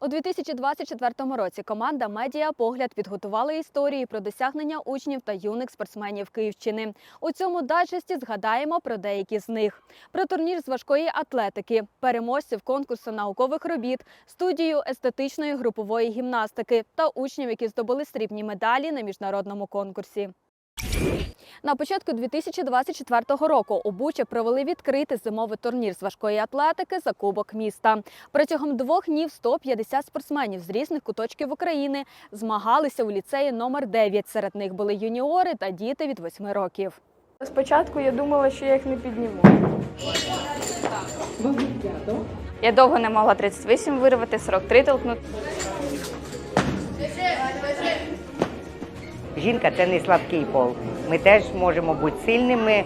У 2024 році команда Медіа Погляд підготувала історії про досягнення учнів та юних спортсменів Київщини. У цьому дайджесті згадаємо про деякі з них: про турнір з важкої атлетики, переможців конкурсу наукових робіт, студію естетичної групової гімнастики та учнів, які здобули срібні медалі на міжнародному конкурсі. На початку 2024 року у Бучі провели відкритий зимовий турнір з важкої атлетики за Кубок міста. Протягом двох днів 150 спортсменів з різних куточків України змагалися у ліцеї номер 9. Серед них були юніори та діти від 8 років. Спочатку я думала, що я їх не підніму. Я довго не могла 38 вирвати, 43 толкнути. Жінка це не слабкий пол. Ми теж можемо бути сильними.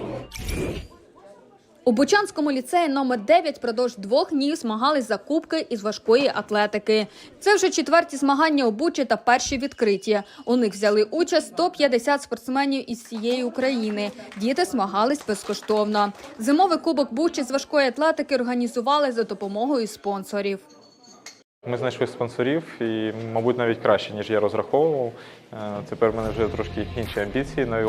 У Бучанському ліцеї номер 9 впродовж двох днів змагались за кубки із важкої атлетики. Це вже четверті змагання у Бучі та перші відкриті. У них взяли участь 150 спортсменів із всієї України. Діти змагались безкоштовно. Зимовий кубок Бучі з важкої атлетики організували за допомогою спонсорів. Ми знайшли спонсорів і, мабуть, навіть краще, ніж я розраховував. Е, Тепер в мене вже трошки інші амбіції. На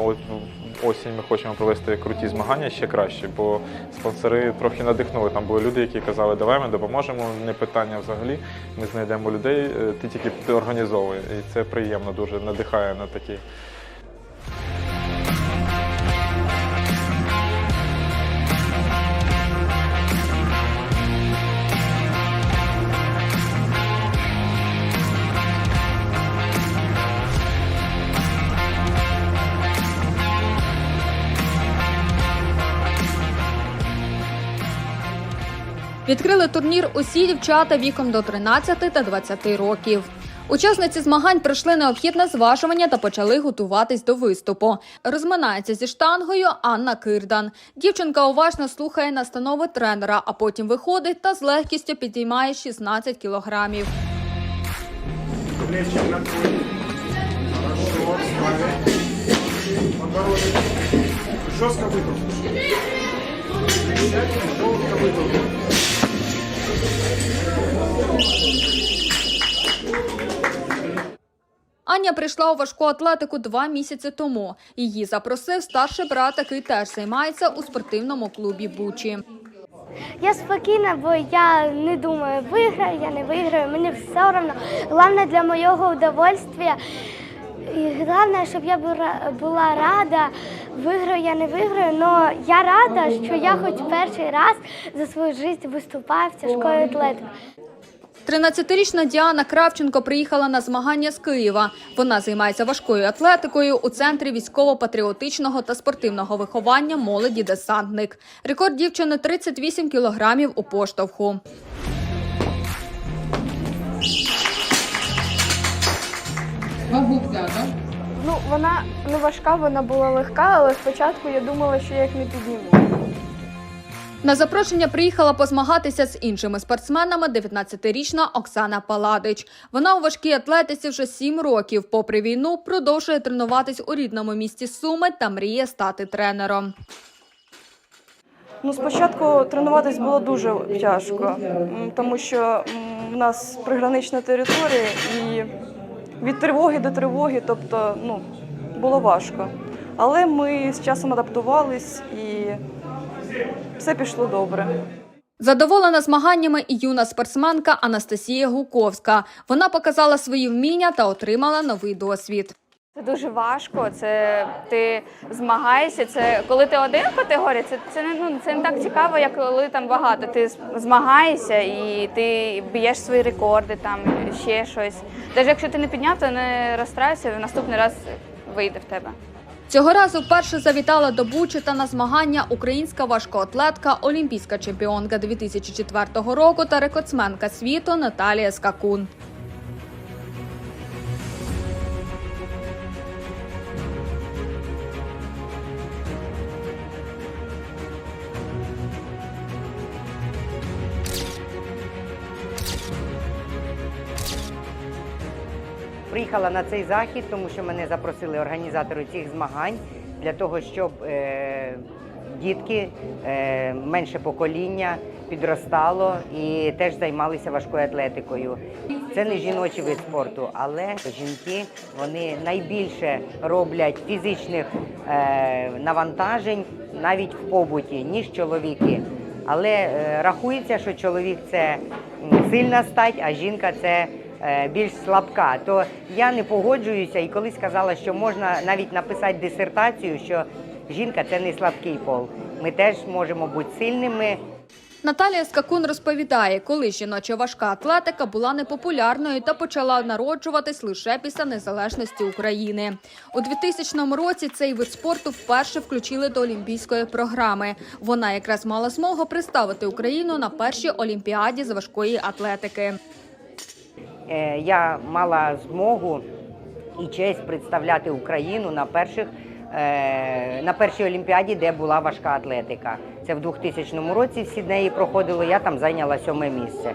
осінь ми хочемо провести круті змагання ще краще, бо спонсори трохи надихнули. Там були люди, які казали, давай ми допоможемо, не питання взагалі. Ми знайдемо людей, е, ти тільки ти організовуй. І це приємно дуже надихає на такі. Відкрили турнір усі дівчата віком до 13 та 20 років. Учасниці змагань пройшли необхідне зважування та почали готуватись до виступу. Розминається зі штангою Анна Кирдан. Дівчинка уважно слухає настанови тренера, а потім виходить та з легкістю підіймає 16 кілограмів. Плечи накрой. Хорошо, ставим. Аня прийшла у важку атлетику два місяці тому. Її запросив старший брат, який теж займається у спортивному клубі Бучі. Я спокійна, бо я не думаю, виграю, я не виграю, мені все одно. Головне для моєго удовольствия. І головне, щоб я була, рада, виграю, я не виграю, але я рада, що я хоч перший раз за свою життя виступаю в тяжкої атлетики. 13-річна Діана Кравченко приїхала на змагання з Києва. Вона займається важкою атлетикою у центрі військово-патріотичного та спортивного виховання молоді десантник. Рекорд дівчини 38 кілограмів у поштовху. Ну, вона не важка, вона була легка, але спочатку я думала, що я їх не підніму. На запрошення приїхала позмагатися з іншими спортсменами 19-річна Оксана Паладич. Вона у важкій атлетиці вже 7 років. Попри війну, продовжує тренуватись у рідному місті Суми та мріє стати тренером. Ну, спочатку тренуватись було дуже тяжко, тому що в нас пригранична територія і від тривоги до тривоги, тобто ну, було важко. Але ми з часом адаптувались і все пішло добре. Задоволена змаганнями і юна спортсменка Анастасія Гуковська. Вона показала свої вміння та отримала новий досвід. Це дуже важко. Це ти змагаєшся. Це коли ти один в це, це не ну це не так цікаво, як коли там багато. Ти змагаєшся і ти б'єш свої рекорди, там ще щось. Навіть якщо ти не підняв, то не розстраюйся, наступний раз вийде в тебе. Цього разу вперше завітала до Бучі та на змагання українська важкоатлетка, олімпійська чемпіонка 2004 року та рекордсменка світу Наталія Скакун. Приїхала на цей захід, тому що мене запросили організатори цих змагань для того, щоб е, дітки, е, менше покоління підростало і теж займалися важкою атлетикою. Це не жіночий вид спорту, але жінки вони найбільше роблять фізичних е, навантажень навіть в побуті, ніж чоловіки. Але е, рахується, що чоловік це сильна стать, а жінка це більш слабка. То я не погоджуюся і колись сказала, що можна навіть написати дисертацію, що жінка це не слабкий пол. Ми теж можемо бути сильними. Наталія Скакун розповідає, коли жіноча важка атлетика була непопулярною та почала народжуватись лише після незалежності України. У 2000 році цей вид спорту вперше включили до олімпійської програми. Вона якраз мала змогу представити Україну на першій олімпіаді з важкої атлетики. Е, Я мала змогу і честь представляти Україну на перших. е, На першій олімпіаді, де була важка атлетика. Це в 2000 році в Сіднеї проходило, я там зайняла сьоме місце.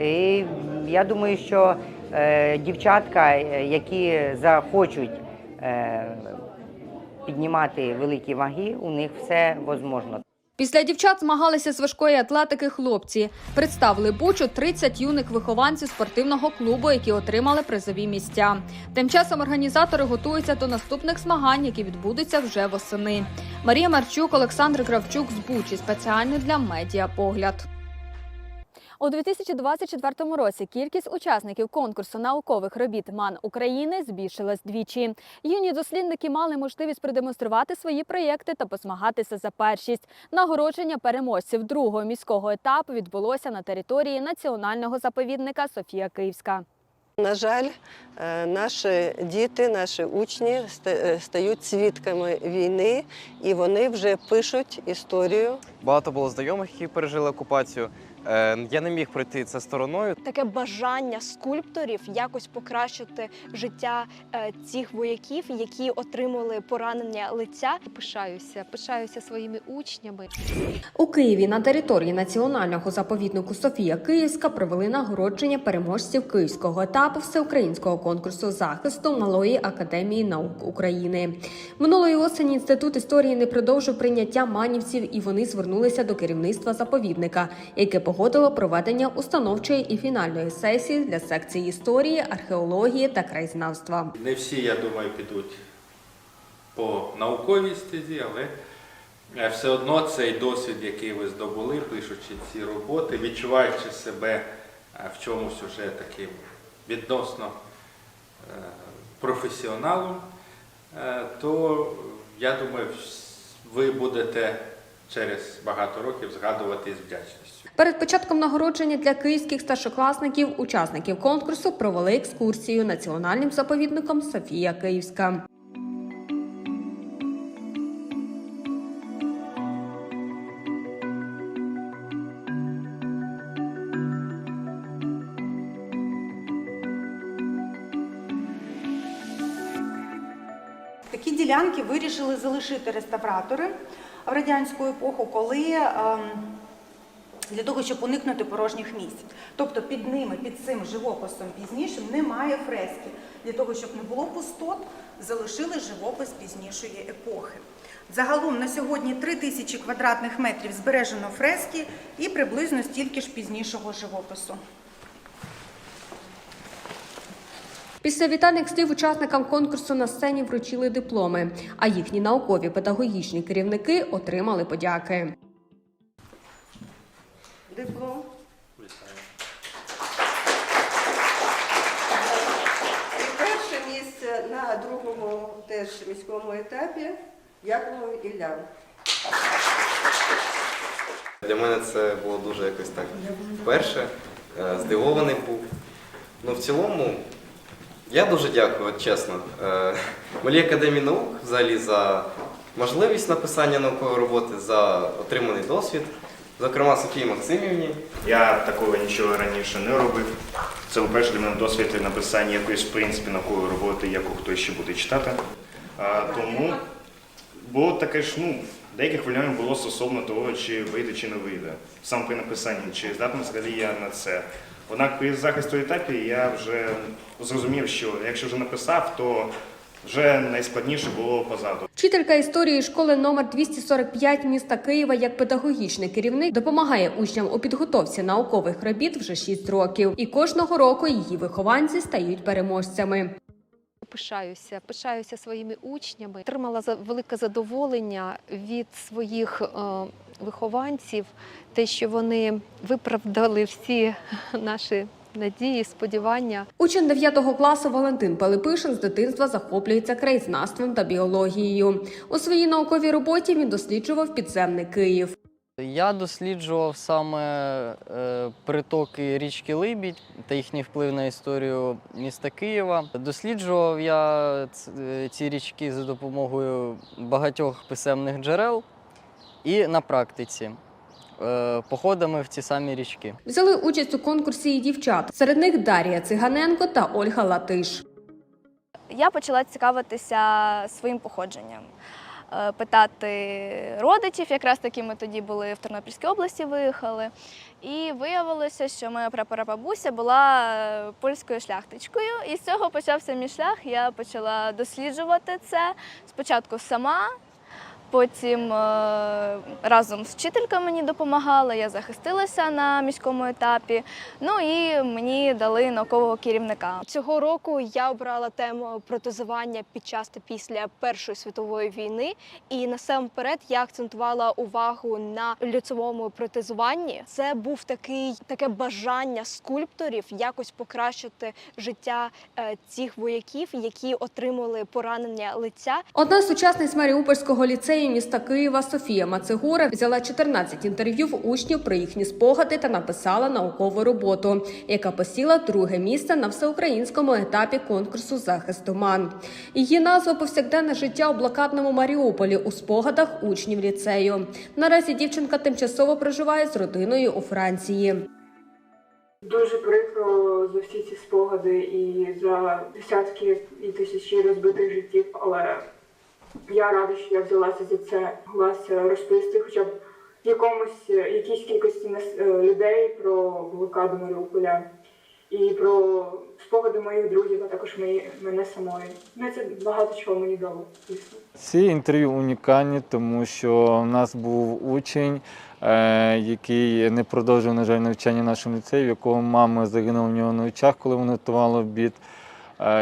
І я думаю, що е, дівчатка, які захочуть піднімати великі ваги, у них все можливо. Після дівчат змагалися з важкої атлетики хлопці. Представили Бучу 30 юних вихованців спортивного клубу, які отримали призові місця. Тим часом організатори готуються до наступних змагань, які відбудуться вже восени. Марія Марчук, Олександр Кравчук з Бучі спеціально для медіа погляд. У 2024 році кількість учасників конкурсу наукових робіт МАН України збільшилась двічі. Юні дослідники мали можливість продемонструвати свої проєкти та позмагатися за першість. Нагородження переможців другого міського етапу відбулося на території національного заповідника Софія Київська. На жаль, е, наші діти, наші учні е, стають свідками війни, і вони вже пишуть історію Багато було знайомих, які пережили окупацію. Е, Я не міг пройти це стороною. таке бажання скульпторів якось покращити життя е, цих вояків, які отримали поранення лиця. Пишаюся, пишаюся своїми учнями. У Києві на території національного заповіднику Софія Київська провели нагородження переможців київського етапу всеукраїнського конкурсу захисту Малої академії наук України. Минулої осені інститут історії не продовжив прийняття манівців, і вони звернулися до керівництва заповідника, яке погодило проведення установчої і фінальної сесії для секції історії, археології та краєзнавства. Не всі, я думаю, підуть по науковій стезі, але е, все одно цей досвід, який ви здобули, пишучи ці роботи, відчуваючи себе е, в чомусь уже таким відносно е, професіоналом, то я думаю, ви будете через багато років згадувати з вдячністю. Перед початком нагородження для київських старшокласників учасників конкурсу провели екскурсію національним заповідником Софія Київська. Такі ділянки вирішили залишити реставратори в радянську епоху, коли ем, для того, щоб уникнути порожніх місць. Тобто під ними, під цим живописом пізнішим немає фрески. Для того, щоб не було пустот, залишили живопис пізнішої епохи. Загалом на сьогодні 3 тисячі квадратних метрів збережено фрески і приблизно стільки ж пізнішого живопису. Після вітальних слів учасникам конкурсу на сцені вручили дипломи, а їхні наукові педагогічні керівники отримали подяки. Диплом. І перше місце на другому теж міському етапі Яковлев Ілля. Для мене це було дуже якось так вперше. Е, Здивований був. Ну, в цілому, я дуже дякую, от чесно. Е, Малій академії наук взагалі за можливість написання наукової роботи, за отриманий досвід, зокрема Софії Максимівні. Я такого нічого раніше не робив. Це вперше для мене досвід написання якоїсь в принципі наукової роботи, яку хтось ще буде читати. А, тому було таке ж, ну, деяке хвилювання було стосовно того, чи вийде, чи не вийде. Сам при написанні, чи здатний взагалі я на це. Однак при захисту етапі я вже зрозумів, що якщо вже написав, то вже найскладніше було позаду. Вчителька історії школи номер 245 міста Києва як педагогічний керівник допомагає учням у підготовці наукових робіт вже 6 років, і кожного року її вихованці стають переможцями. Пишаюся, пишаюся своїми учнями. Отримала за- велике задоволення від своїх е, вихованців, те, що вони виправдали всі наші надії, сподівання. Учень 9 класу Валентин Пилипишин з дитинства захоплюється краєзнавством та біологією. У своїй науковій роботі він досліджував підземний Київ. Я досліджував саме е, притоки річки Либідь та їхній вплив на історію міста Києва. Досліджував я е, ці річки за допомогою багатьох писемних джерел і на практиці походами в ці самі річки. Взяли участь у конкурсі і дівчат. Серед них Дар'я Циганенко та Ольга Латиш. Я почала цікавитися своїм походженням, е, питати родичів, якраз таки ми тоді були в Тернопільській області, виїхали. І виявилося, що моя прапорабабуся була е, польською шляхтичкою. І з цього почався мій шлях. Я почала досліджувати це спочатку сама. Потім е, разом з вчителькою мені допомагала, я захистилася на міському етапі. Ну і мені дали наукового керівника. Цього року я обрала тему протезування під час та після Першої світової війни. І насамперед я акцентувала увагу на люцевому протезуванні. Це був такий таке бажання скульпторів якось покращити життя е, цих вояків, які отримали поранення лиця. Одна з учасниць Маріупольського ліцею міста Києва Софія Мацегура взяла 14 інтерв'ю в учнів про їхні спогади та написала наукову роботу, яка посіла друге місце на всеукраїнському етапі конкурсу захист оман. Її назва повсякденне життя у блокадному Маріуполі у спогадах учнів ліцею. Наразі дівчинка тимчасово проживає з родиною у Франції. Дуже прикро за всі ці спогади і за десятки і тисячі розбитих життів, але я рада, що я взялася за це, глася розповісти хоча б якомусь якійсь кількості е, людей про блокаду Маріуполя і про спогади моїх друзів, а також мої, мене самої. Ну, це багато чого мені дало. Ці інтерв'ю унікальні, тому що в нас був учень, е, який не продовжив, на жаль, навчання в нашому ліцеї, в якого мама загинула в нього на очах, коли вони готували обід.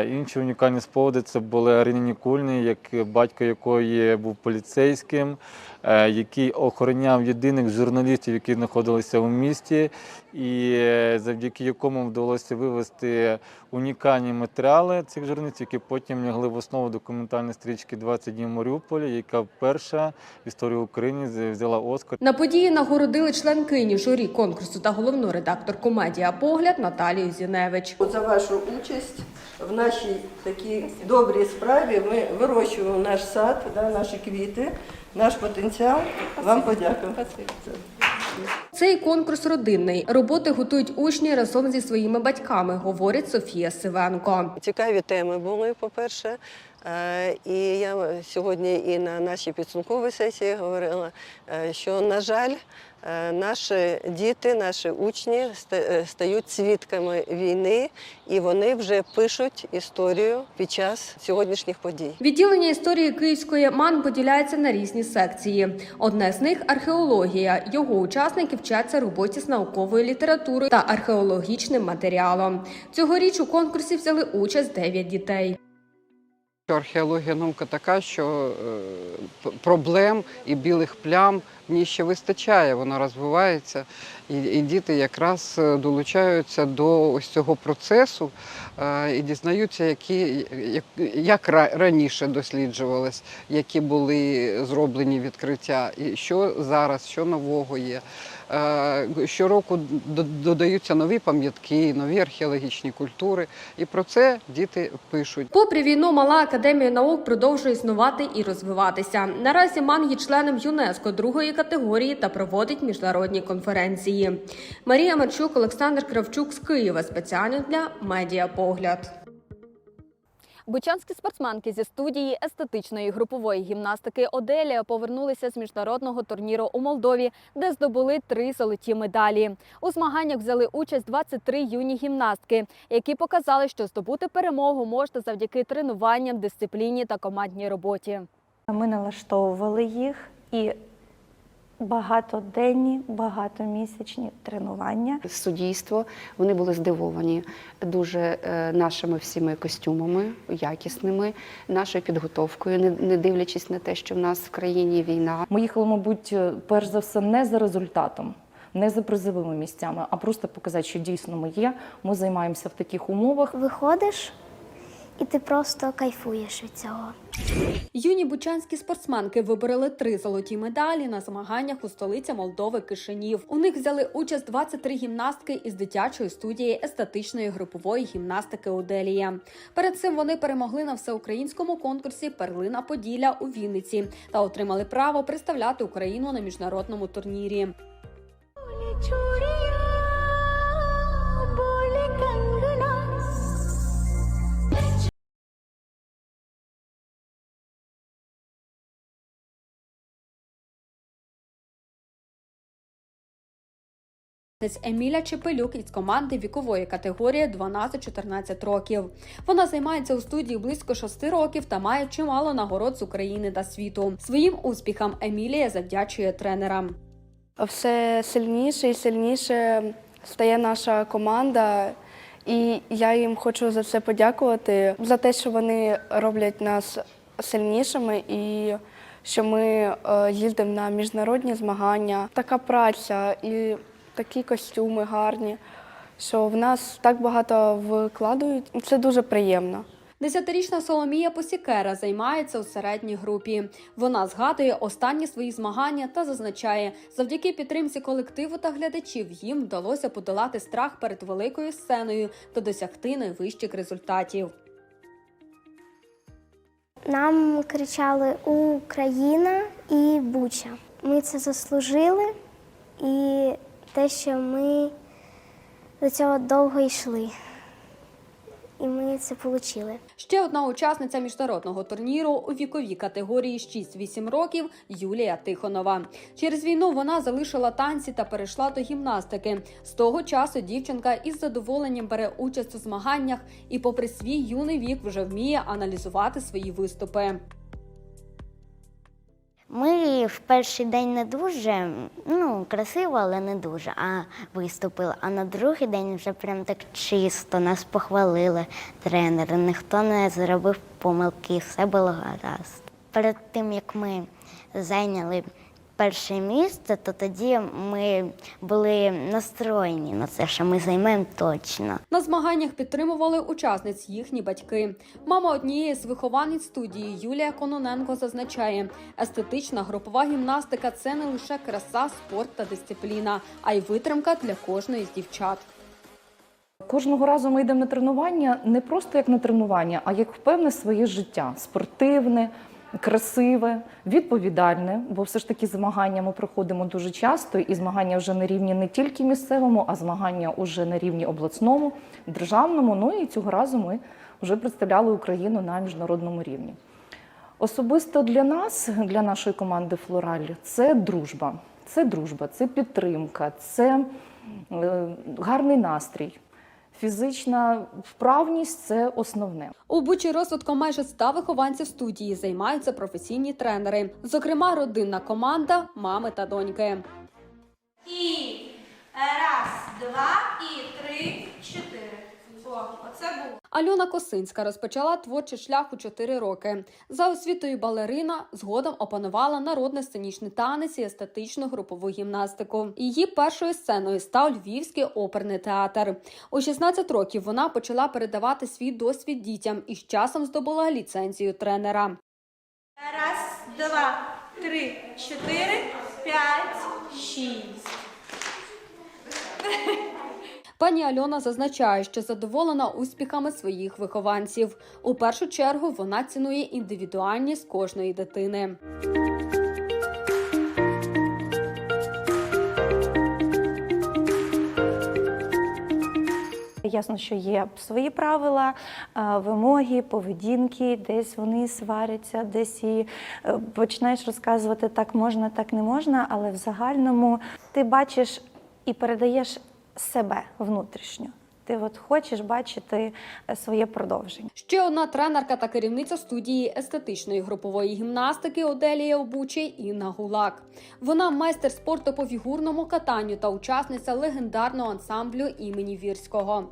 Інші унікальні спогади це були Аріни Нікульний, як батько якої був поліцейським, е, який охороняв єдиних журналістів, які знаходилися у місті, і е, завдяки якому вдалося вивести унікальні матеріали цих журналістів, які потім лягли в основу документальної стрічки «20 днів Маріуполя, яка перша в історії України взяла Оскар. На події нагородили членкині журі конкурсу та головну редакторку медіа Погляд Наталію Зіневич. За вашу участь в нашій такій добрій справі ми вирощуємо наш сад, да, наші квіти, наш потенціал. Вам подякую. Цей конкурс родинний. Роботи готують учні разом зі своїми батьками, говорить Софія Сивенко. Цікаві теми були, по-перше. Е, І я сьогодні і на нашій підсумковій сесії говорила, е, що, на жаль, е, наші діти, наші учні стають свідками війни, і вони вже пишуть історію під час сьогоднішніх подій. Відділення історії Київської МАН поділяється на різні секції. Одне з них археологія. Його учасники вчаться роботі з науковою літературою та археологічним матеріалом. Цьогоріч у конкурсі взяли участь 9 дітей. Археологія наука така, що е, проблем і білих плям в ній ще вистачає, вона розвивається. І, і діти якраз е, долучаються до ось цього процесу е, і дізнаються, які, як, як ра- раніше досліджувалось, які були зроблені відкриття, і що зараз, що нового є. Е, Щороку додаються нові пам'ятки, нові археологічні культури, і про це діти пишуть. Попри війну, мала академія наук продовжує існувати і розвиватися. Наразі МАН є членом ЮНЕСКО другої категорії та проводить міжнародні конференції. Марія Марчук, Олександр Кравчук з Києва спеціально для медіапогляд. Бучанські спортсменки зі студії естетичної групової гімнастики Оделія повернулися з міжнародного турніру у Молдові, де здобули три золоті медалі. У змаганнях взяли участь 23 юні гімнастки, які показали, що здобути перемогу можна завдяки тренуванням, дисципліні та командній роботі. Ми налаштовували їх і багатоденні, багатомісячні тренування. суддівство. Вони були здивовані дуже е, нашими всіми костюмами, якісними, нашою підготовкою, не, не дивлячись на те, що в нас в країні війна. Ми їхали, мабуть, перш за все, не за результатом, не за призовими місцями, а просто показати, що дійсно ми є. Ми займаємося в таких умовах. Виходиш, і ти просто кайфуєш від цього. Юні бучанські спортсменки вибороли три золоті медалі на змаганнях у столиці Молдови Кишинів. У них взяли участь 23 гімнастки із дитячої студії естетичної групової гімнастики Оделія. Перед цим вони перемогли на всеукраїнському конкурсі Перлина Поділля у Вінниці та отримали право представляти Україну на міжнародному турнірі. Еміля Чепелюк із команди вікової категорії 12-14 років. Вона займається у студії близько 6 років та має чимало нагород з України та світу. Своїм успіхам Емілія завдячує тренерам. все сильніше і сильніше стає наша команда. І я їм хочу за це подякувати, за те, що вони роблять нас сильнішими і що ми е, їздимо на міжнародні змагання. Така праця і такі костюми гарні, що в нас так багато вкладають. І Це дуже приємно. Десятирічна Соломія Посікера займається у середній групі. Вона згадує останні свої змагання та зазначає, завдяки підтримці колективу та глядачів їм вдалося подолати страх перед великою сценою та досягти найвищих результатів. Нам кричали Україна і Буча. Ми це заслужили, і те, що ми до цього довго йшли. І ми це отримали. Ще одна учасниця міжнародного турніру у віковій категорії 6-8 років Юлія Тихонова. Через війну вона залишила танці та перейшла до гімнастики. З того часу дівчинка із задоволенням бере участь у змаганнях і, попри свій юний вік, вже вміє аналізувати свої виступи. Ми в перший день не дуже, ну, красиво, але не дуже, а виступили. А на другий день вже прям так чисто, нас похвалили тренери, ніхто не зробив помилки, все було гаразд. Перед тим, як ми зайняли перше місце, то тоді ми були настроєні на це, що ми займемо точно. На змаганнях підтримували учасниць їхні батьки. Мама однієї з вихованець студії Юлія Кононенко зазначає, естетична групова гімнастика це не лише краса, спорт та дисципліна, а й витримка для кожної з дівчат. Кожного разу ми йдемо на тренування не просто як на тренування, а як в певне своє життя спортивне, красиве, відповідальне, бо все ж таки змагання ми проходимо дуже часто, і змагання вже на рівні не тільки місцевому, а змагання вже на рівні обласному, державному. Ну і цього разу ми вже представляли Україну на міжнародному рівні. Особисто для нас, для нашої команди Флораль, це дружба. Це дружба, це підтримка, це е, гарний настрій. Фізична вправність це основне. У Бучі розвитком майже 100 вихованців студії займаються професійні тренери, зокрема, родинна команда, мами та доньки. І раз, два, і три, чотири. Оце було. Альона Косинська розпочала творчий шлях у 4 роки. За освітою балерина згодом опанувала народний сценічний танець і естетичну групову гімнастику. Її першою сценою став Львівський оперний театр. У 16 років вона почала передавати свій досвід дітям і з часом здобула ліцензію тренера. Раз, два, три, чотири, п'ять, шість. Пані Альона зазначає, що задоволена успіхами своїх вихованців. У першу чергу вона цінує індивідуальність кожної дитини. Ясно, що є свої правила, е, вимоги, поведінки, десь вони сваряться, десь і е, починаєш розказувати так можна, так не можна, але в загальному ти бачиш і передаєш себе внутрішньо. ти от хочеш бачити е, своє продовження. Ще одна тренерка та керівниця студії естетичної групової гімнастики Оделія Обучий Інна Гулак. Вона майстер спорту по фігурному катанню та учасниця легендарного ансамблю імені Вірського.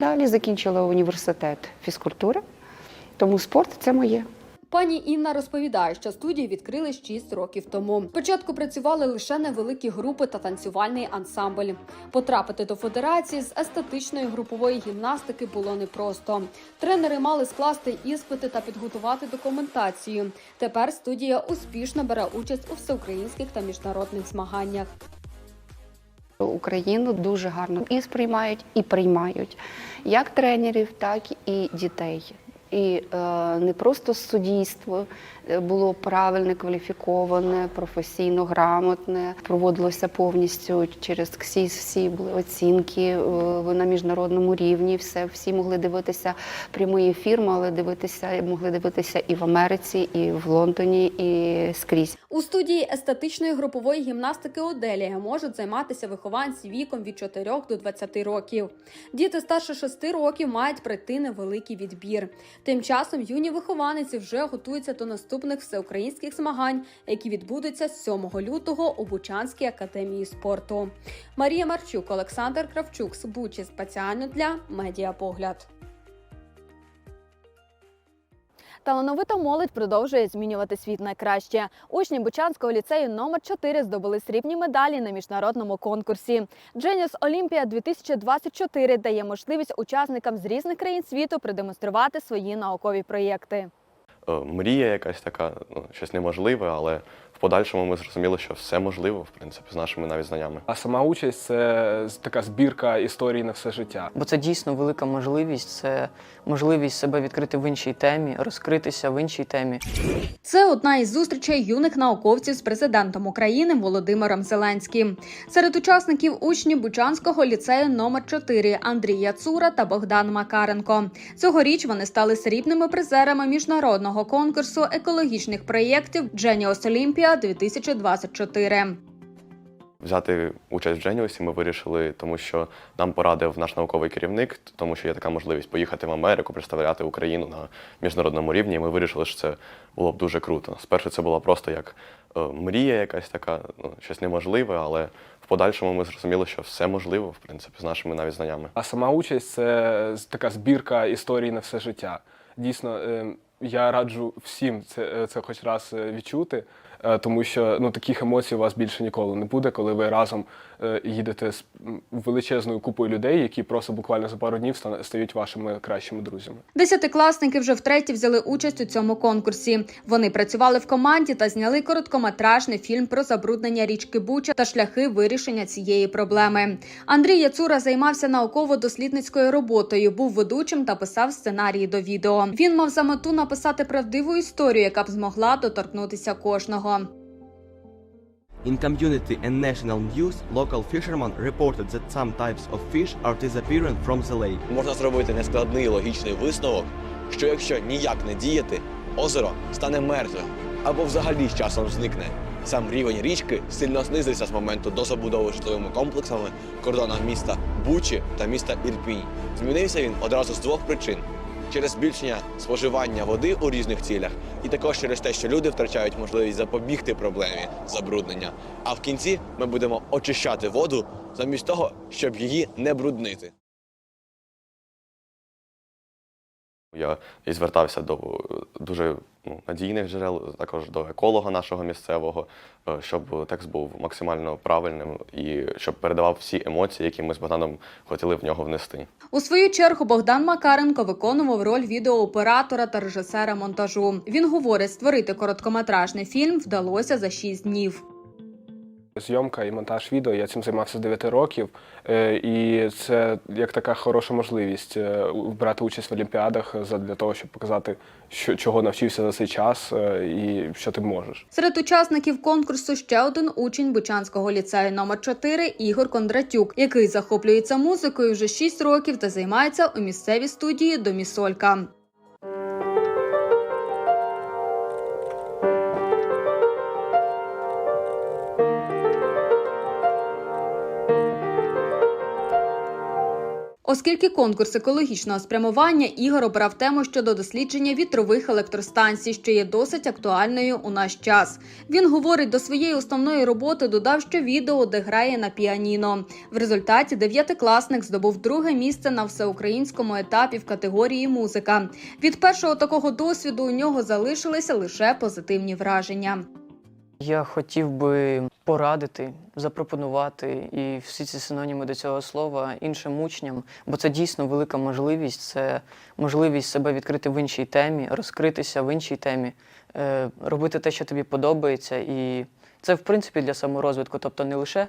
Далі закінчила університет фізкультури, тому спорт це моє. Пані Інна розповідає, що студію відкрили 6 років тому. Спочатку працювали лише невеликі групи та танцювальний ансамбль. Потрапити до федерації з естетичної групової гімнастики було непросто. Тренери мали скласти іспити та підготувати документацію. Тепер студія успішно бере участь у всеукраїнських та міжнародних змаганнях. Україну дуже гарно і сприймають, і приймають як тренерів, так і дітей. І е, не просто суддівство е, було правильне, кваліфіковане, професійно грамотне, проводилося повністю через КСІС, всі були оцінки е, на міжнародному рівні. Все, всі могли дивитися прямий ефір, мали дивитися, могли дивитися і в Америці, і в Лондоні, і скрізь. У студії естетичної групової гімнастики Оделія можуть займатися вихованці віком від 4 до 20 років. Діти старше 6 років мають пройти невеликий відбір. Тим часом юні вихованиці вже готуються до наступних всеукраїнських змагань, які відбудуться 7 лютого у Бучанській академії спорту. Марія Марчук, Олександр Кравчук, Бучі спеціально для Медіапогляд. Талановита молодь продовжує змінювати світ на краще. Учні Бучанського ліцею номер 4 здобули срібні медалі на міжнародному конкурсі. Genius Олімпія 2024 дає можливість учасникам з різних країн світу продемонструвати свої наукові проєкти. е, мрія якась така, ну, щось неможливе, але в подальшому ми зрозуміли, що все можливо, в принципі, з нашими навіть знаннями. А сама участь це така збірка історій на все життя. Бо це дійсно велика можливість, це можливість себе відкрити в іншій темі, розкритися в іншій темі. Це одна із зустрічей юних науковців з президентом України Володимиром Зеленським. Серед учасників учні Бучанського ліцею номер 4 Андрій Яцура та Богдан Макаренко. Цьогоріч вони стали срібними призерами міжнародного конкурсу екологічних проєктів Genius Olympia 2024. Взяти участь в Дженіусі ми вирішили, тому що нам порадив наш науковий керівник, тому що є така можливість поїхати в Америку, представляти Україну на міжнародному рівні. І ми вирішили, що це було б дуже круто. Спершу це була просто як е, мрія, якась така, ну, щось неможливе, але в подальшому ми зрозуміли, що все можливо, в принципі, з нашими навіть знаннями. А сама участь це така збірка історій на все життя. Дійсно, е, я раджу всім це, е, це хоч раз е, відчути, тому що ну, таких емоцій у вас більше ніколи не буде, коли ви разом е, їдете з величезною купою людей, які просто буквально за пару днів стають вашими кращими друзями. Десятикласники вже втретє взяли участь у цьому конкурсі. Вони працювали в команді та зняли короткометражний фільм про забруднення річки Буча та шляхи вирішення цієї проблеми. Андрій Яцура займався науково-дослідницькою роботою, був ведучим та писав сценарії до відео. Він мав за мету написати правдиву історію, яка б змогла доторкнутися кожного. In community and national news, local fishermen reported that some types of fish are disappearing from the lake. Можна зробити нескладний логічний висновок, що якщо ніяк не діяти, озеро стане мертвим або взагалі з часом зникне. Сам рівень річки сильно знизився з моменту до забудови житловими комплексами кордонах міста Бучі та міста Ірпінь. Змінився він одразу з двох причин: через збільшення споживання води у різних цілях, і також через те, що люди втрачають можливість запобігти проблемі забруднення. А в кінці ми будемо очищати воду замість того, щоб її не бруднити. Я і звертався до дуже ну, надійних джерел, також до еколога нашого місцевого, е, щоб текст був максимально правильним і щоб передавав всі емоції, які ми з Богданом хотіли в нього внести. У свою чергу Богдан Макаренко виконував роль відеооператора та режисера монтажу. Він говорить, створити короткометражний фільм вдалося за 6 днів. Зйомка і монтаж відео, я цим займався з 9 років, е, і це як така хороша можливість е, брати участь в олімпіадах для того, щоб показати, що, чого навчився за цей час е, і що ти можеш. Серед учасників конкурсу ще один учень Бучанського ліцею номер 4 Ігор Кондратюк, який захоплюється музикою вже 6 років та займається у місцевій студії Домісолька. Оскільки конкурс екологічного спрямування Ігор обрав тему щодо дослідження вітрових електростанцій, що є досить актуальною у наш час. Він говорить до своєї основної роботи, додав, що відео, де грає на піаніно. В результаті дев'ятикласник здобув друге місце на всеукраїнському етапі в категорії музика. Від першого такого досвіду у нього залишилися лише позитивні враження. Я хотів би порадити, запропонувати і всі ці синоніми до цього слова іншим учням, бо це дійсно велика можливість. Це можливість себе відкрити в іншій темі, розкритися в іншій темі, е, робити те, що тобі подобається. І це, в принципі, для саморозвитку, тобто не лише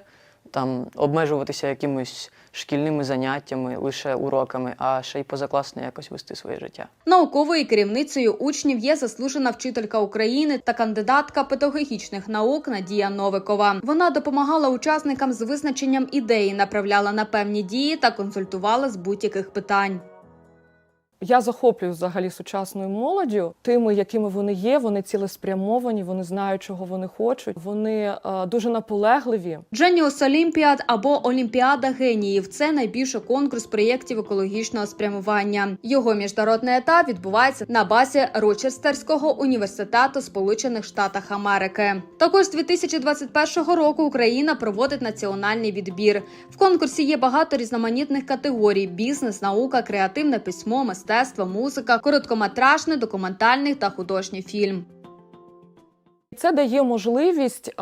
там обмежуватися якимись шкільними заняттями, лише уроками, а ще й позакласно якось вести своє життя. Науковою керівницею учнів є заслужена вчителька України та кандидатка педагогічних наук Надія Новикова. Вона допомагала учасникам з визначенням ідеї, направляла на певні дії та консультувала з будь-яких питань. Я захоплююсь взагалі сучасною молоддю, тими, якими вони є. Вони цілеспрямовані, вони знають, чого вони хочуть. Вони е, дуже наполегливі. Genius Olympiad або Олімпіада геніїв це найбільший конкурс проєктів екологічного спрямування. Його міжнародний етап відбувається на базі Рочестерського університету Сполучених Штатів Америки. Також з 2021 року Україна проводить національний відбір. В конкурсі є багато різноманітних категорій: бізнес, наука, креативне письмо, мистецтво, музика, короткометражний, документальний та художній фільм. Це дає можливість,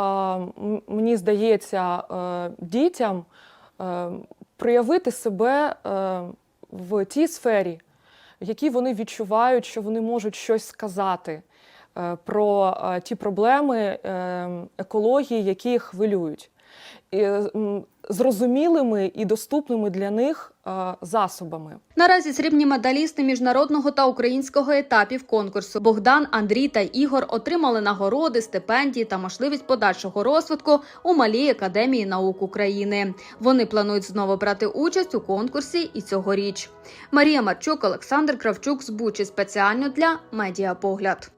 мені здається, е, дітям е, проявити себе е, в тій сфері, в якій вони відчувають, що вони можуть щось сказати про ті проблеми екології, які їх хвилюють. Зрозумілими і доступними для них е, засобами. Наразі срібні медалісти міжнародного та українського етапів конкурсу Богдан, Андрій та Ігор отримали нагороди, стипендії та можливість подальшого розвитку у малій академії наук України. Вони планують знову брати участь у конкурсі і цьогоріч. Марія Марчук, Олександр Кравчук з Бучі спеціально для Медіапогляд.